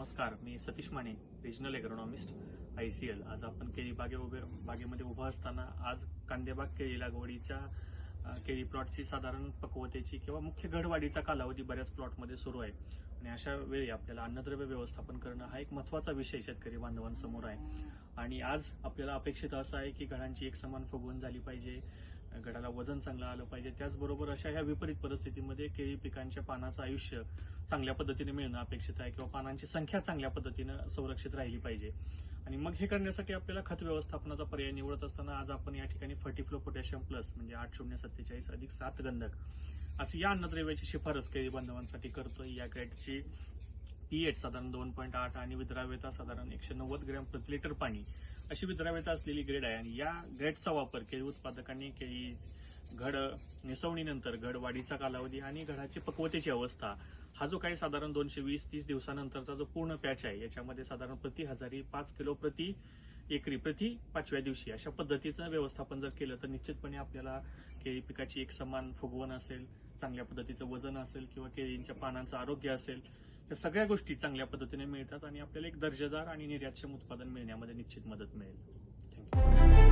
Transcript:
नमस्कार मी Satish Mane regional agronomist I C L आज आपण केळी बागे उभे बागेमध्ये उभा असताना आज कांदेबाग केळी लागवडीच्या केळी प्लॉटची साधारण पक्वतेची किंवा मुख्य घडवाढीचा कालावधी बऱ्याच प्लॉटमध्ये सुरू आहे. आणि अशा वेळी आपल्याला अन्नद्रव्य व्यवस्थापन करणं हा एक महत्त्वाचा विषय शेतकरी बांधवांसमोर आहे. आणि आज आपल्याला अपेक्षित असं आहे की घडांची एक समान फुगवण झाली पाहिजे गडाला वजन चांगलं आलं पाहिजे. त्याचबरोबर अशा ह्या विपरीत परिस्थितीमध्ये केळी पिकांच्या पानाचं आयुष्य चांगल्या पद्धतीने मिळणं अपेक्षित आहे किंवा पानांची संख्या चांगल्या पद्धतीनं संरक्षित राहिली पाहिजे. आणि मग हे करण्यासाठी आपल्याला खत व्यवस्थापनाचा पर्याय निवडत असताना आज आपण या ठिकाणी फर्टीफ्लो पोटॅशियम प्लस म्हणजे आठ शून्य सत्तेचाळीस अधिक सात गंधक अशी या अन्नद्रव्याची शिफारस केळी बांधवांसाठी करतोय. या ग्रेडची पीएच साधारण दोन पॉईंट आठ आणि विद्राव्यता साधारण एकशे नव्वद ग्रॅम प्रति लिटर पाणी अशी विद्राव्यता असलेली ग्रेड आहे. आणि या ग्रेडचा वापर केळी उत्पादकांनी केळी घड निसवणीनंतर घड वाढीचा कालावधी आणि घडाची पक्वतेची अवस्था हा जो काही साधारण दोनशे वीस तीस दिवसानंतरचा जो पूर्ण पॅच आहे याच्यामध्ये साधारण प्रति हजारी पाच किलो प्रति एकरी प्रति पाचव्या दिवशी अशा पद्धतीचं व्यवस्थापन जर केलं तर निश्चितपणे आपल्याला केळी पिकाची एक समान फुगवण असेल चांगल्या पद्धतीचं वजन असेल किंवा केळींच्या पानांचं आरोग्य असेल या सगळ्या गोष्टी चांगल्या पद्धतीने मिळतात आणि आपल्याला एक दर्जेदार आणि निर्यातक्षम उत्पादन मिळण्यामध्ये निश्चित मदत मिळेल. थँक्यू